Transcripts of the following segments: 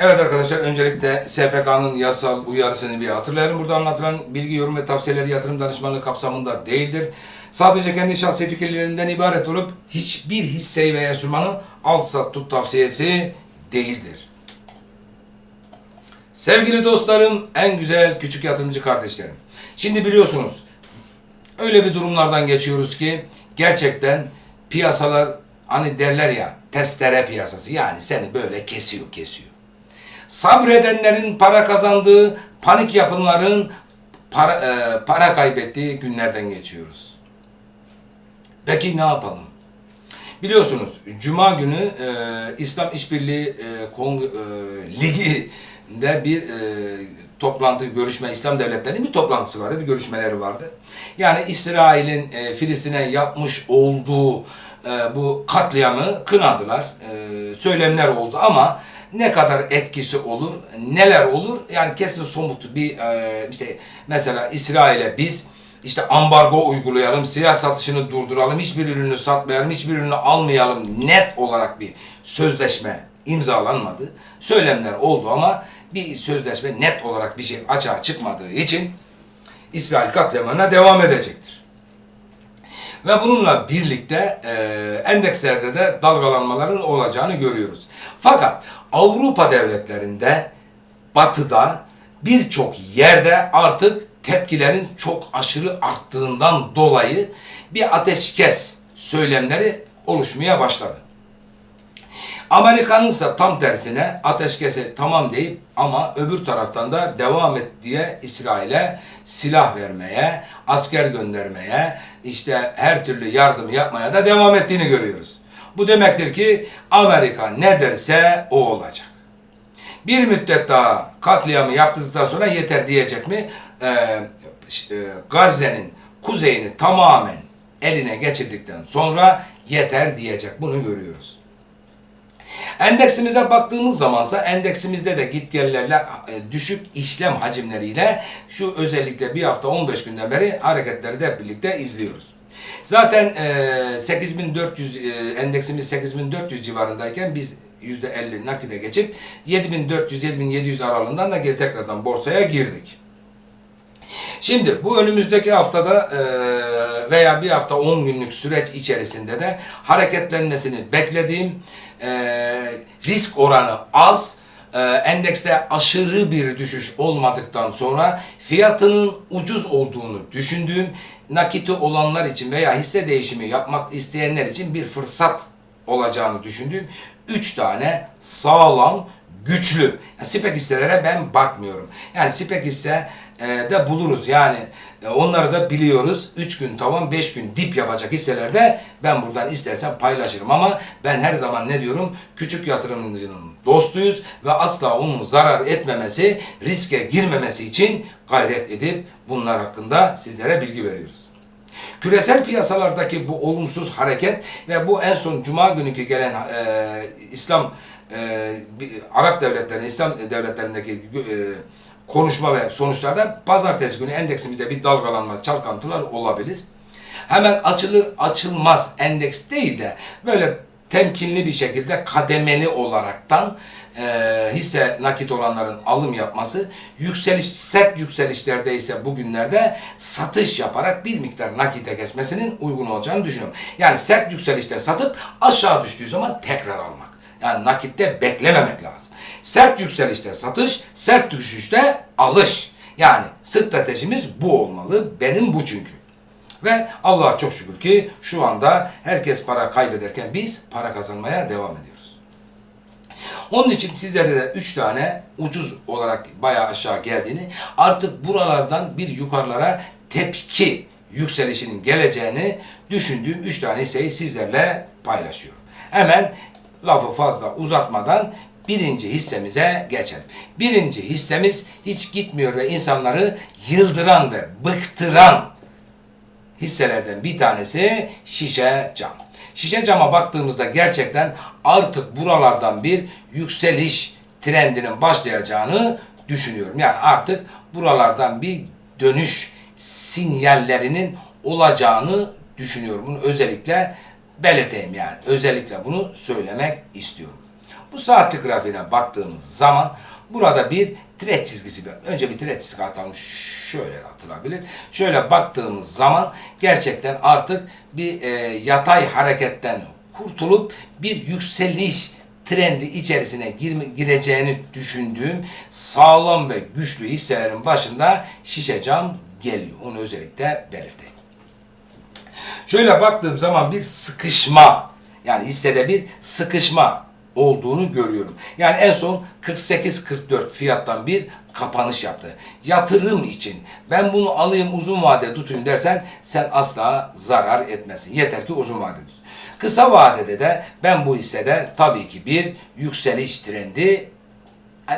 Evet arkadaşlar öncelikle SPK'nın yasal uyarısını bir hatırlayalım. Burada anlatılan bilgi, yorum ve tavsiyeleri yatırım danışmanlığı kapsamında değildir. Sadece kendi şahsi fikirlerinden ibaret olup hiçbir hisseyi veya sürmanın al sat tut tavsiyesi değildir. Sevgili dostlarım, en güzel küçük yatırımcı kardeşlerim. Şimdi biliyorsunuz öyle bir durumlardan geçiyoruz ki gerçekten piyasalar hani derler ya testere piyasası yani seni böyle kesiyor kesiyor. Sabredenlerin para kazandığı, panik yapınların para, e, para kaybettiği günlerden geçiyoruz. Peki ne yapalım? Biliyorsunuz Cuma günü e, İslam İşbirliği e, Kong, e, Ligi'nde bir e, toplantı, görüşme, İslam devletlerinin bir toplantısı vardı, bir görüşmeleri vardı. Yani İsrail'in e, Filistin'e yapmış olduğu e, bu katliamı kınadılar. E, söylemler oldu ama ne kadar etkisi olur, neler olur? Yani kesin somut bir e, işte mesela İsrail'e biz işte ambargo uygulayalım, siyah satışını durduralım, hiçbir ürünü satmayalım, hiçbir ürünü almayalım net olarak bir sözleşme imzalanmadı. Söylemler oldu ama bir sözleşme net olarak bir şey açığa çıkmadığı için İsrail katliamına devam edecektir. Ve bununla birlikte e, endekslerde de dalgalanmaların olacağını görüyoruz. Fakat Avrupa devletlerinde, batıda birçok yerde artık tepkilerin çok aşırı arttığından dolayı bir ateşkes söylemleri oluşmaya başladı. Amerika'nın ise tam tersine ateşkese tamam deyip ama öbür taraftan da devam et diye İsrail'e silah vermeye, asker göndermeye, işte her türlü yardım yapmaya da devam ettiğini görüyoruz. Bu demektir ki Amerika ne derse o olacak. Bir müddet daha katliamı yaptıktan sonra yeter diyecek mi? Ee, e, Gazze'nin kuzeyini tamamen eline geçirdikten sonra yeter diyecek. Bunu görüyoruz. Endeksimize baktığımız zamansa endeksimizde de gitgellerle e, düşük işlem hacimleriyle şu özellikle bir hafta 15 günden beri hareketleri de birlikte izliyoruz. Zaten e, 8400 e, endeksimiz 8400 civarındayken biz %50 nakide geçip 7400-7700 aralığından da geri tekrardan borsaya girdik. Şimdi bu önümüzdeki haftada e, veya bir hafta 10 günlük süreç içerisinde de hareketlenmesini beklediğim e, risk oranı az, e, endekste aşırı bir düşüş olmadıktan sonra fiyatının ucuz olduğunu düşündüğüm nakiti olanlar için veya hisse değişimi yapmak isteyenler için bir fırsat olacağını düşündüğüm 3 tane sağlam, güçlü. Yani SPEC hisselere ben bakmıyorum. Yani SPEC hisse e, de buluruz. Yani onları da biliyoruz. 3 gün tavan 5 gün dip yapacak hisselerde ben buradan istersen paylaşırım. Ama ben her zaman ne diyorum? Küçük yatırımcının dostuyuz ve asla onun zarar etmemesi, riske girmemesi için gayret edip bunlar hakkında sizlere bilgi veriyoruz. Küresel piyasalardaki bu olumsuz hareket ve bu en son Cuma günkü gelen e, İslam e, Arap devletlerinin, İslam devletlerindeki e, konuşma ve sonuçlarda pazartesi günü endeksimizde bir dalgalanma, çalkantılar olabilir. Hemen açılır açılmaz endeks değil de böyle temkinli bir şekilde kademeli olaraktan e, hisse nakit olanların alım yapması, yükseliş sert yükselişlerde ise bugünlerde satış yaparak bir miktar nakite geçmesinin uygun olacağını düşünüyorum. Yani sert yükselişte satıp aşağı düştüğü zaman tekrar almak. Yani nakitte beklememek lazım. Sert yükselişte satış, sert düşüşte alış. Yani stratejimiz bu olmalı. Benim bu çünkü. Ve Allah'a çok şükür ki şu anda herkes para kaybederken biz para kazanmaya devam ediyoruz. Onun için sizlere de 3 tane ucuz olarak bayağı aşağı geldiğini artık buralardan bir yukarılara tepki yükselişinin geleceğini düşündüğüm 3 tane hisseyi sizlerle paylaşıyorum. Hemen lafı fazla uzatmadan birinci hissemize geçelim. Birinci hissemiz hiç gitmiyor ve insanları yıldıran ve bıktıran hisselerden bir tanesi şişe cam. Şişe cama baktığımızda gerçekten artık buralardan bir yükseliş trendinin başlayacağını düşünüyorum. Yani artık buralardan bir dönüş sinyallerinin olacağını düşünüyorum. Bunu özellikle belirteyim yani. Özellikle bunu söylemek istiyorum. Bu saatlik grafiğine baktığımız zaman burada bir tret çizgisi var. Önce bir tret çizgisi atalım. Şöyle atılabilir. Şöyle baktığımız zaman gerçekten artık bir e, yatay hareketten kurtulup bir yükseliş trendi içerisine girme, gireceğini düşündüğüm sağlam ve güçlü hisselerin başında şişe cam geliyor. Onu özellikle belirteyim. Şöyle baktığım zaman bir sıkışma yani hissede bir sıkışma olduğunu görüyorum. Yani en son 48-44 fiyattan bir kapanış yaptı. Yatırım için ben bunu alayım uzun vade tutayım dersen sen asla zarar etmesin. Yeter ki uzun vade tut. Kısa vadede de ben bu hissede tabii ki bir yükseliş trendi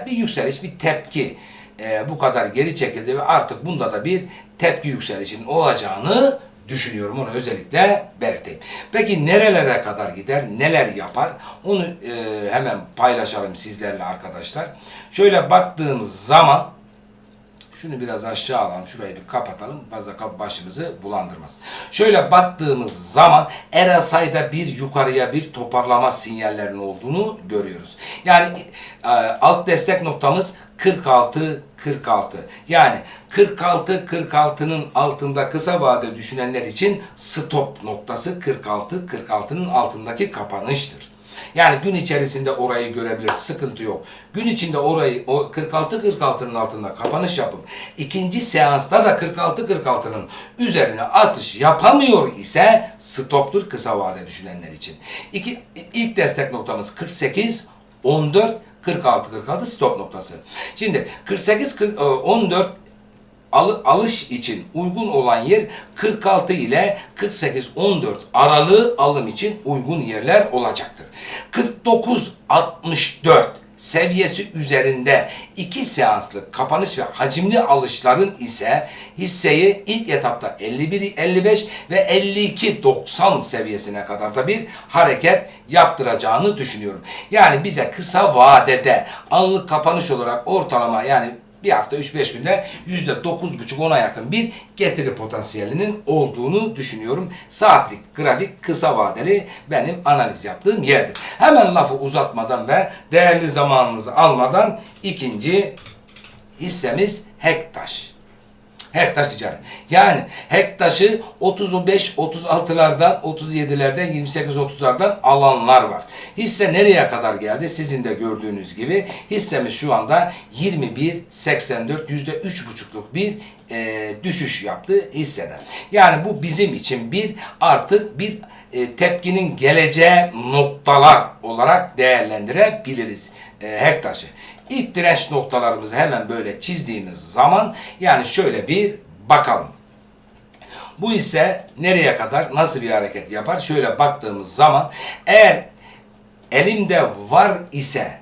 bir yükseliş, bir tepki e, bu kadar geri çekildi ve artık bunda da bir tepki yükselişinin olacağını düşünüyorum. Onu özellikle belirteyim. Peki nerelere kadar gider, neler yapar? Onu e, hemen paylaşalım sizlerle arkadaşlar. Şöyle baktığımız zaman şunu biraz aşağı alalım. Şurayı bir kapatalım. Fazla başımızı bulandırmaz. Şöyle baktığımız zaman RSI'da bir yukarıya bir toparlama sinyallerinin olduğunu görüyoruz. Yani e, alt destek noktamız 46 46. Yani 46 46'nın altında kısa vade düşünenler için stop noktası 46 46'nın altındaki kapanıştır. Yani gün içerisinde orayı görebilir, sıkıntı yok. Gün içinde orayı o 46-46'nın altında kapanış yapıp ikinci seansta da 46-46'nın üzerine atış yapamıyor ise stoptur kısa vade düşünenler için. İki, ilk destek noktamız 48, 14, 46-46 stop noktası. Şimdi 48 14 al- alış için uygun olan yer 46 ile 48-14 aralığı alım için uygun yerler olacaktır. 49-64 seviyesi üzerinde iki seanslık kapanış ve hacimli alışların ise hisseyi ilk etapta 51-55 ve 52-90 seviyesine kadar da bir hareket yaptıracağını düşünüyorum. Yani bize kısa vadede anlık kapanış olarak ortalama yani bir hafta 3-5 günde %9,5-10'a yakın bir getiri potansiyelinin olduğunu düşünüyorum. Saatlik grafik kısa vadeli benim analiz yaptığım yerdir. Hemen lafı uzatmadan ve değerli zamanınızı almadan ikinci hissemiz Hektaş. Hektaş ticaret. Yani Hektaş'ı 35-36'lardan, 37'lerden, 28-30'lardan alanlar var. Hisse nereye kadar geldi? Sizin de gördüğünüz gibi hissemiz şu anda 21-84 %3,5'luk bir e, düşüş yaptı hisseden. Yani bu bizim için bir artık bir e, tepkinin geleceği noktalar olarak değerlendirebiliriz e, Hektaş'ı. İlk direnç noktalarımızı hemen böyle çizdiğimiz zaman yani şöyle bir bakalım. Bu ise nereye kadar nasıl bir hareket yapar? Şöyle baktığımız zaman eğer elimde var ise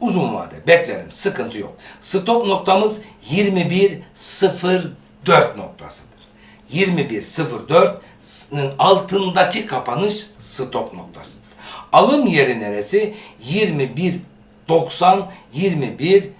uzun vade beklerim sıkıntı yok. Stop noktamız 21.04 noktasıdır. 21.04'ın altındaki kapanış stop noktasıdır. Alım yeri neresi? 21 90 21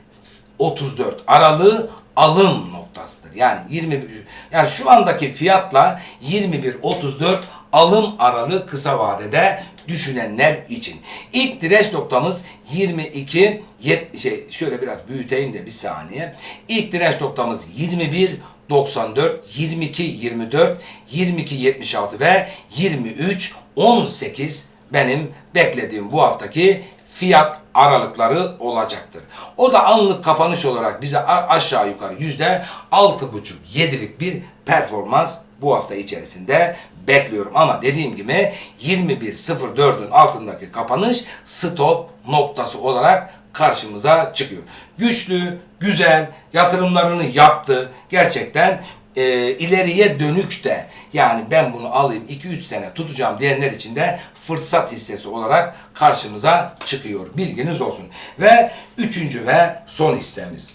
34 aralığı alım noktasıdır. Yani 21 yani şu andaki fiyatla 21 34 alım aralığı kısa vadede düşünenler için. İlk direnç noktamız 22 yet, şey şöyle biraz büyüteyim de bir saniye. İlk direnç noktamız 21 94, 22, 24, 22, 76 ve 23, 18 benim beklediğim bu haftaki fiyat aralıkları olacaktır. O da anlık kapanış olarak bize aşağı yukarı yüzde altı buçuk yedilik bir performans bu hafta içerisinde bekliyorum. Ama dediğim gibi 21.04'ün altındaki kapanış stop noktası olarak karşımıza çıkıyor. Güçlü, güzel yatırımlarını yaptı. Gerçekten e, ileriye dönük de yani ben bunu alayım 2-3 sene tutacağım diyenler için de fırsat hissesi olarak karşımıza çıkıyor. Bilginiz olsun. Ve üçüncü ve son hissemiz.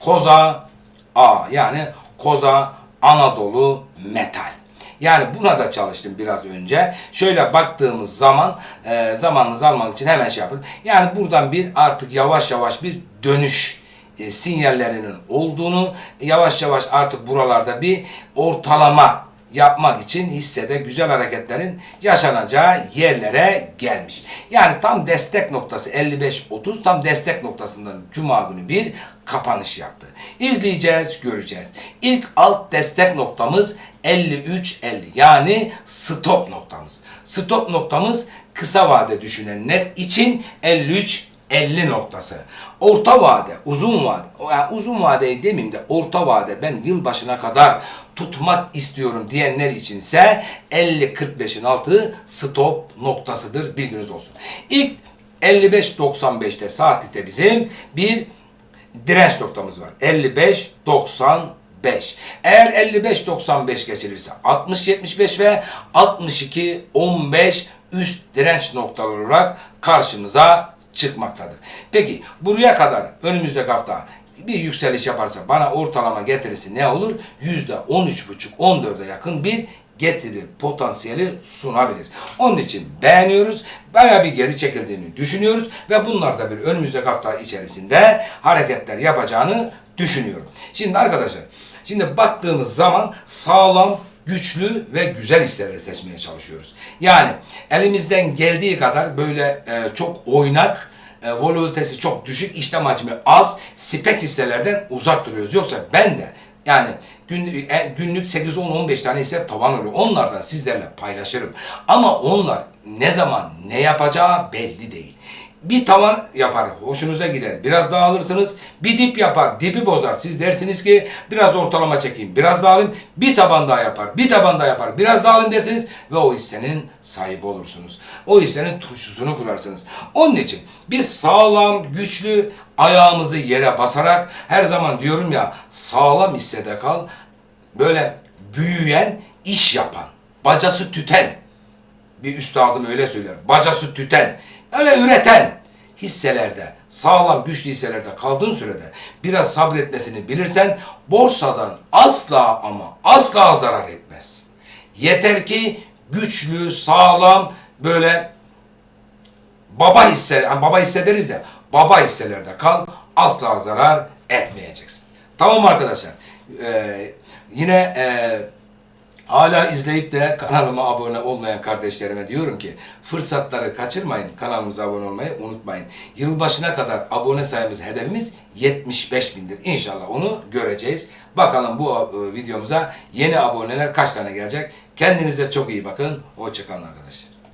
Koza A yani Koza Anadolu Metal. Yani buna da çalıştım biraz önce. Şöyle baktığımız zaman e, zamanınızı almak için hemen şey yapın. Yani buradan bir artık yavaş yavaş bir dönüş e, sinyallerinin olduğunu yavaş yavaş artık buralarda bir ortalama yapmak için hissede güzel hareketlerin yaşanacağı yerlere gelmiş. Yani tam destek noktası 55-30 tam destek noktasından Cuma günü bir kapanış yaptı. İzleyeceğiz, göreceğiz. İlk alt destek noktamız 53-50 yani stop noktamız. Stop noktamız kısa vade düşünenler için 53 50 noktası. Orta vade, uzun vade, yani uzun vadeyi demeyeyim de orta vade ben yılbaşına kadar tutmak istiyorum diyenler içinse 50-45'in altı stop noktasıdır bilginiz olsun. İlk 55-95'te saatlikte bizim bir direnç noktamız var. 55 95. Eğer 55 95 geçilirse 60 75 ve 62 15 üst direnç noktaları olarak karşımıza çıkmaktadır. Peki buraya kadar önümüzdeki hafta bir yükseliş yaparsa bana ortalama getirisi ne olur? Yüzde 13,5-14'e yakın bir getiri potansiyeli sunabilir. Onun için beğeniyoruz. Bayağı bir geri çekildiğini düşünüyoruz ve bunlar da bir önümüzdeki hafta içerisinde hareketler yapacağını düşünüyorum. Şimdi arkadaşlar, şimdi baktığımız zaman sağlam, güçlü ve güzel hisseleri seçmeye çalışıyoruz. Yani elimizden geldiği kadar böyle e, çok oynak, e, volatilitesi çok düşük, işlem hacmi az, spek hisselerden uzak duruyoruz. Yoksa ben de yani e, günlük 8, 10, 15 tane hisse tavan oluyor. Onlardan sizlerle paylaşırım. Ama onlar ne zaman ne yapacağı belli değil. Bir tavan yapar, hoşunuza gider. Biraz daha alırsınız. Bir dip yapar, dibi bozar. Siz dersiniz ki biraz ortalama çekeyim, biraz daha alayım. Bir taban daha yapar, bir taban daha yapar. Biraz daha alın dersiniz ve o hissenin sahibi olursunuz. O hissenin turşusunu kurarsınız. Onun için biz sağlam, güçlü, ayağımızı yere basarak her zaman diyorum ya sağlam hissede kal. Böyle büyüyen, iş yapan, bacası tüten, bir üstadım öyle söyler. Bacası tüten, öyle üreten hisselerde, sağlam güçlü hisselerde kaldığın sürede biraz sabretmesini bilirsen borsadan asla ama asla zarar etmez. Yeter ki güçlü, sağlam böyle baba hisse, yani baba hisse deriz ya, baba hisselerde kal, asla zarar etmeyeceksin. Tamam arkadaşlar? Ee, yine e, hala izleyip de kanalıma abone olmayan kardeşlerime diyorum ki fırsatları kaçırmayın, kanalımıza abone olmayı unutmayın. Yılbaşına kadar abone sayımız hedefimiz 75 bindir. İnşallah onu göreceğiz. Bakalım bu e, videomuza yeni aboneler kaç tane gelecek? Kendinize çok iyi bakın. Hoşçakalın arkadaşlar.